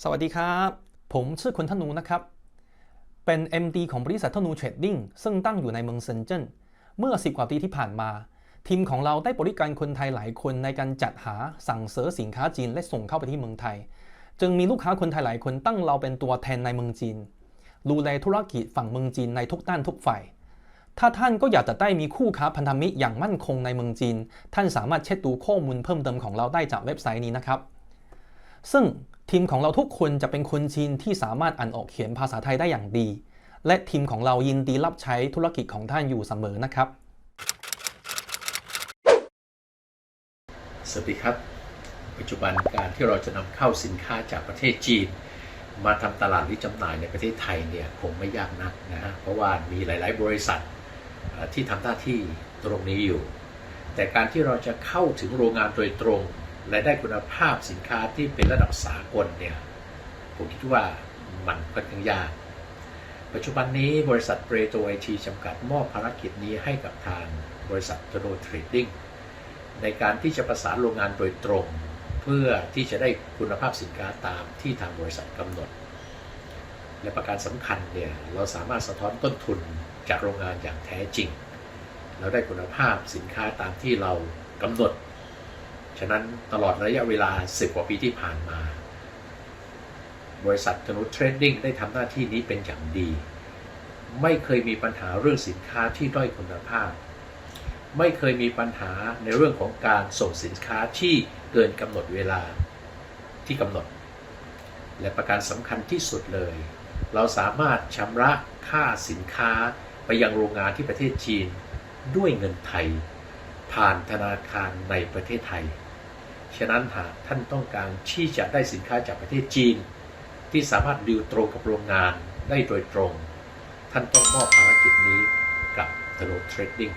สวัสดีครับ ผมชื่อคุณธนูนะครับ เป็น MD ของบริษัทธนูเทรดดิ้งซึ่งตั้งอยู่ในเมืองเซินเจิ้นเมื่อ 10 กว่าปีที่ผ่านมา ทีมของเราได้บริการคนไทยหลายคนในการจัดหาสั่งซื้อสินค้าจีนและส่งเข้าไปที่เมืองไทย จึงมีลูกค้าคนไทยหลายคนตั้งเราเป็นตัวแทนในเมืองจีนดูแลธุรกิจฝั่งเมืองจีนในทุกด้านทุกฝ่ายถ้าท่านก็อยากจะได้มีคู่ค้าพันธมิตรอย่างมั่นคงในเมืองจีน ท่านสามารถเช็คดูข้อมูลเพิ่มเติมของเราได้จากเว็บไซต์นี้นะครับ ซึ่ง ทีมของเราทุกคนจะเป็นคนจีนที่สามารถอ่านออกเขียนภาษาไทยได้อย่างดี และทีมของเรายินดีรับใช้ธุรกิจของท่านอยู่เสมอนะครับ สวัสดีครับ ปัจจุบันการที่เราจะนำเข้าสินค้าจากประเทศจีน มาทำตลาดหรือจำหน่ายในประเทศไทยเนี่ยคงไม่ยากนักนะฮะเพราะว่ามีหลาย ๆ บริษัทที่ทำหน้าที่ตรงนี้อยู่ แต่การที่เราจะเข้าถึงโรงงานโดยตรง และได้คุณภาพสินค้าที่เป็นระดับสากลเนี่ยผมคิดว่ามันค่อนข้างยาก ปัจจุบันนี้บริษัทเปรโตไอทีจำกัดมอบภารกิจนี้ให้กับทางบริษัทโตโนเทรดดิ้งในการที่จะประสานโรงงานโดยตรง เพื่อที่จะได้คุณภาพสินค้าตามที่ทางบริษัทกำหนด และประการสำคัญเนี่ยเราสามารถสะท้อนต้นทุนจากโรงงานอย่างแท้จริง เราได้คุณภาพสินค้าตามที่เรากำหนด ฉะนั้นตลอดระยะเวลา 10 กว่าปีที่ผ่านมา บริษัทธนุเทรดดิ้งได้ทำหน้าที่นี้เป็นอย่างดี ไม่เคยมีปัญหาเรื่องสินค้าที่ด้อยคุณภาพ ไม่เคยมีปัญหาในเรื่องของการส่งสินค้าที่เกินกำหนดเวลาที่กำหนด และประการสำคัญที่สุดเลย เราสามารถชำระค่าสินค้าไปยังโรงงานที่ประเทศจีนด้วยเงินไทย ผ่านธนาคารในประเทศไทย ฉะนั้นหากท่านต้องการที่จะได้สินค้าจากประเทศจีน ที่สามารถดิวตรงกับโรงงานได้โดยตรง ท่านต้องมอบภารกิจนี้กับธโนเทรดดิ้ง